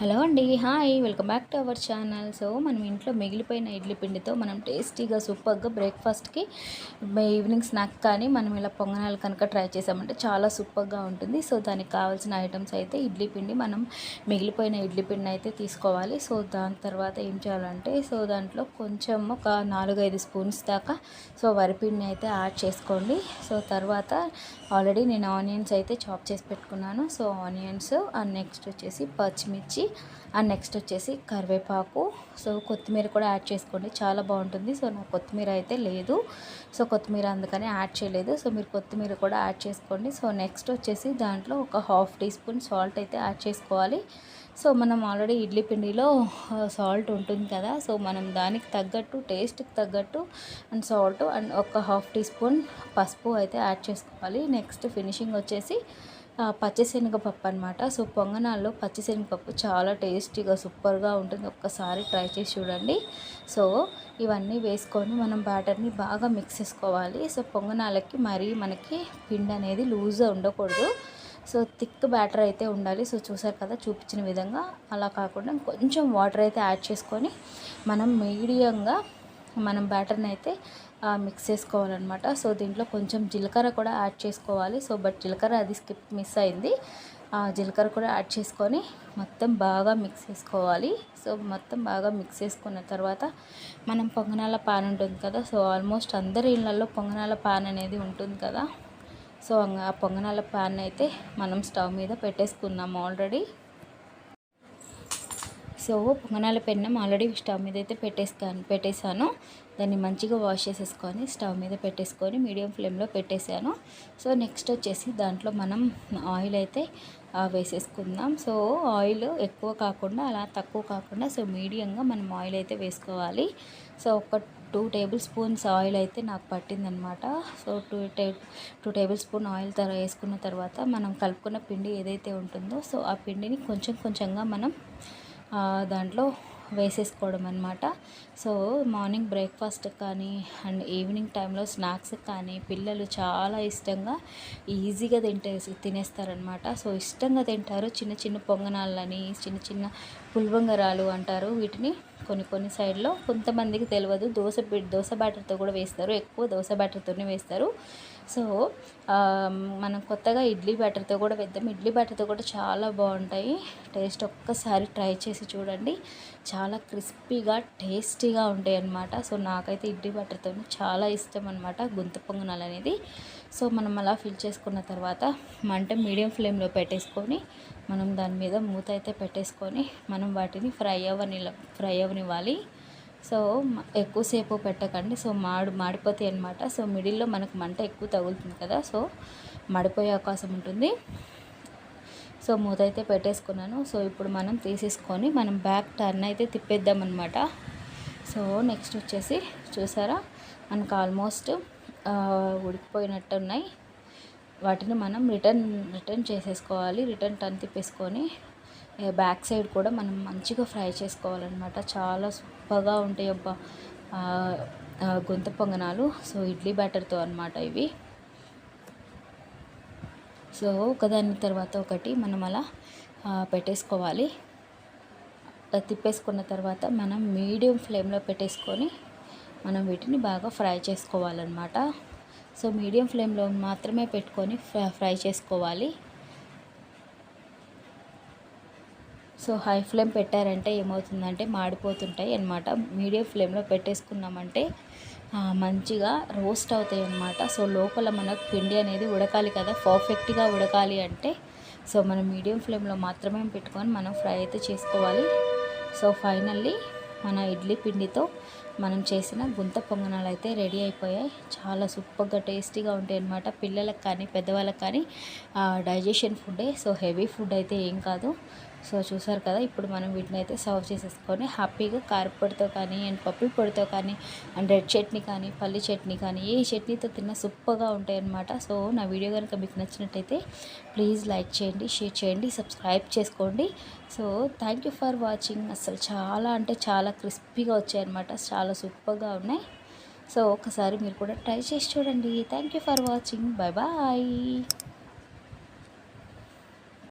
Hello అండి hi welcome back to our channel. So మనం ఇంట్లో మిగిలిపోయిన ఇడ్లీ పిండితో మనం టేస్టీగా సూపర్గా బ్రేక్ఫాస్ట్కి ఈవినింగ్ స్నాక్ కానీ మనం ఇలా పొంగనాలు కనుక ట్రై చేసామంటే చాలా సూపర్గా ఉంటుంది. సో దానికి కావాల్సిన ఐటమ్స్ అయితే ఇడ్లీ పిండి మనం మిగిలిపోయిన ఇడ్లీ పిండి అయితే తీసుకోవాలి. సో దాని తర్వాత ఏం చేయాలంటే సో దాంట్లో కొంచెం ఒక నాలుగైదు స్పూన్స్ దాకా సో వరిపిండిని అయితే యాడ్ చేసుకోండి. సో తర్వాత ఆల్రెడీ నేను ఆనియన్స్ అయితే చాప్ చేసి పెట్టుకున్నాను. సో ఆనియన్స్ అండ్ నెక్స్ట్ వచ్చేసి పచ్చిమిర్చి అండ్ నెక్స్ట్ వచ్చేసి కరివేపాకు. సో కొత్తిమీర కూడా యాడ్ చేసుకోండి. చాలా బాగుంటుంది. సో నాకు కొత్తిమీర అయితే లేదు. సో కొత్తిమీర అందుకని యాడ్ చేయలేదు. సో మీరు కొత్తిమీర కూడా యాడ్ చేసుకోండి. సో నెక్స్ట్ వచ్చేసి దాంట్లో ఒక హాఫ్ టీ స్పూన్ సాల్ట్ అయితే యాడ్ చేసుకోవాలి. సో మనం ఆల్రెడీ ఇడ్లీ పిండిలో సాల్ట్ ఉంటుంది కదా. సో మనం దానికి తగ్గట్టు టేస్ట్కి తగ్గట్టు అండ్ సాల్ట్ అండ్ ఒక హాఫ్ టీ స్పూన్ పసుపు అయితే యాడ్ చేసుకోవాలి. నెక్స్ట్ ఫినిషింగ్ వచ్చేసి పచ్చిశనగపప్పు అనమాట సో పొంగనాల్లో పచ్చిశనగపప్పు చాలా టేస్టీగా సూపర్గా ఉంటుంది. ఒక్కసారి ట్రై చేసి చూడండి. సో ఇవన్నీ వేసుకొని మనం బ్యాటర్ని బాగా మిక్స్ చేసుకోవాలి. సో పొంగనాలకి మరీ మనకి పిండి అనేది లూజ్గా ఉండకూడదు. సో థిక్ బ్యాటర్ అయితే ఉండాలి. సో చూసారు కదా చూపించిన విధంగా. అలా కాకుండా కొంచెం వాటర్ అయితే యాడ్ చేసుకొని మనం మీడియంగా మనం బ్యాటర్ని అయితే మిక్స్ చేసుకోవాలన్నమాట. సో దీంట్లో కొంచెం జీలకర్ర కూడా యాడ్ చేసుకోవాలి. సో బట్ జీలకర్ర అది స్కిప్ మిస్ అయింది. జీలకర్ర కూడా యాడ్ చేసుకొని మొత్తం బాగా మిక్స్ చేసుకోవాలి. సో మొత్తం బాగా మిక్స్ చేసుకున్న తర్వాత మనం పొంగనాల పాన్ ఉంటుంది కదా సో ఆల్మోస్ట్ అందరి ఇళ్ళల్లో పొంగనాల పాన్ అనేది ఉంటుంది కదా. సో ఆ పొంగనాల పాన్ అయితే మనం స్టవ్ మీద పెట్టేసుకున్నాము ఆల్రెడీ సో పొంగనాల పెన్నం ఆల్రెడీ స్టవ్ మీద అయితే పెట్టేస్తాను పెట్టేశాను. దాన్ని మంచిగా వాష్ చేసేసుకొని స్టవ్ మీద పెట్టేసుకొని మీడియం ఫ్లేమ్లో పెట్టేశాను. సో నెక్స్ట్ వచ్చేసి దాంట్లో మనం ఆయిల్ అయితే వేసేసుకుందాం. సో ఆయిల్ ఎక్కువ కాకుండా అలా తక్కువ కాకుండా సో మీడియంగా మనం ఆయిల్ అయితే వేసుకోవాలి. సో ఒక టూ టేబుల్ స్పూన్స్ ఆయిల్ అయితే నాకు పట్టిందనమాట. సో టూ టే టూ టేబుల్ స్పూన్ ఆయిల్ తర వేసుకున్న తర్వాత మనం కలుపుకున్న పిండి ఏదైతే ఉంటుందో సో ఆ పిండిని కొంచెం కొంచెంగా మనం దాంట్లో వేసేసుకోవడం అనమాట సో మార్నింగ్ బ్రేక్ఫాస్ట్ కానీ అండ్ ఈవినింగ్ టైంలో స్నాక్స్ కానీ పిల్లలు చాలా ఇష్టంగా ఈజీగా తింటే తినేస్తారనమాట సో ఇష్టంగా తింటారు. చిన్న చిన్న పొంగనాలని చిన్న చిన్న పుల్వంగరాలు అంటారు. వీటిని కొన్ని కొన్ని సైడ్లో కొంతమందికి తెలియదు దోశ దోశ బ్యాటర్తో కూడా వేస్తారు. ఎక్కువ దోశ బ్యాటర్తోనే వేస్తారు. సో మనం కొత్తగా ఇడ్లీ బ్యాటర్తో కూడా వేద్దాం. ఇడ్లీ బ్యాటర్తో కూడా చాలా బాగుంటాయి. టేస్ట్ ఒక్కసారి ట్రై చేసి చూడండి. చాలా క్రిస్పీగా టేస్టీగా ఉంటాయి అన్నమాట సో నాకైతే ఇడ్లీ బ్యాటర్తో చాలా ఇష్టం అనమాట గుంత పొంగనాలు అనేది సో మనం అలా ఫిల్ చేసుకున్న తర్వాత మంట మీడియం ఫ్లేమ్లో పెట్టేసుకొని మనం దాని మీద మూత అయితే పెట్టేసుకొని మనం వాటిని ఫ్రై అవ్వని ఫ్రై అవ్వనివ్వాలి సో ఎక్కువసేపు పెట్టకండి. సో మాడు మాడిపోతాయి అనమాట సో మిడిల్లో మనకు మంట ఎక్కువ తగులుతుంది కదా సో మాడిపోయే అవకాశం ఉంటుంది. సో మూత అయితే పెట్టేసుకున్నాను. సో ఇప్పుడు మనం తీసేసుకొని మనం బ్యాక్ టర్న్ అయితే తిప్పేద్దాం అనమాట సో నెక్స్ట్ వచ్చేసి చూసారా? మనకు ఆల్మోస్ట్ ఉడికిపోయినట్టు ఉన్నాయి వాటిని మనం రిటర్న్ రిటర్న్ చేసేసుకోవాలి. రిటర్న్ టర్న్ తిప్పేసుకొని బ్యాక్ సైడ్ కూడా మనం మంచిగా ఫ్రై చేసుకోవాలన్నమాట. చాలా సూపర్గా ఉంటాయి అబ్బా. గొంత పొంగనాలు. సో ఇడ్లీ బ్యాటర్తో అనమాట ఇవి. సో ఒకదాని తర్వాత ఒకటి మనం అలా పెట్టేసుకోవాలి. తిప్పేసుకున్న తర్వాత మనం మీడియం ఫ్లేమ్లో పెట్టేసుకొని మనం వీటిని బాగా ఫ్రై చేసుకోవాలన్నమాట. సో మీడియం ఫ్లేమ్లో మాత్రమే పెట్టుకొని ఫ్రై చేసుకోవాలి. సో హై ఫ్లేమ్ పెట్టారంటే ఏమవుతుందంటే మాడిపోతుంటాయి అనమాట మీడియం ఫ్లేమ్లో పెట్టేసుకున్నామంటే మంచిగా రోస్ట్ అవుతాయి అన్నమాట సో లోపల మనకు పిండి అనేది ఉడకాలి కదా పర్ఫెక్ట్గా ఉడకాలి అంటే. సో మనం మీడియం ఫ్లేమ్లో మాత్రమే పెట్టుకొని మనం ఫ్రై అయితే చేసుకోవాలి. సో ఫైనల్లీ మన ఇడ్లీ పిండితో మనం చేసిన గుంత పొంగనాలు అయితే రెడీ అయిపోయాయి. చాలా సూపర్గా టేస్టీగా ఉంటాయి అన్నమాట. పిల్లలకు కానీ పెద్దవాళ్ళకి కానీ డైజెషన్ ఫుడ్డే. సో హెవీ ఫుడ్ అయితే ఏం కాదు. సో చూసారు కదా ఇప్పుడు మనం వీటిని అయితే సర్వ్ చేసేసుకొని హ్యాపీగా కారపొడితో కానీ అండ్ పప్పుల పొడితో కానీ అండ్ రెడ్ చట్నీ కానీ పల్లి చట్నీ కానీ ఏ చట్నీతో తిన్నా సూపర్గా ఉంటాయి అన్నమాట సో నా వీడియో కనుక మీకు నచ్చినట్టయితే ప్లీజ్ లైక్ చేయండి షేర్ చేయండి సబ్స్క్రైబ్ చేసుకోండి. So thank you for watching. అసలు చాలా అంటే చాలా క్రిస్పీగా వచ్చాయన్నమాట. చాలా సూపర్గా ఉన్నాయి. సో ఒకసారి మీరు కూడా ట్రై చేసి చూడండి. Thank you for watching. Bye bye.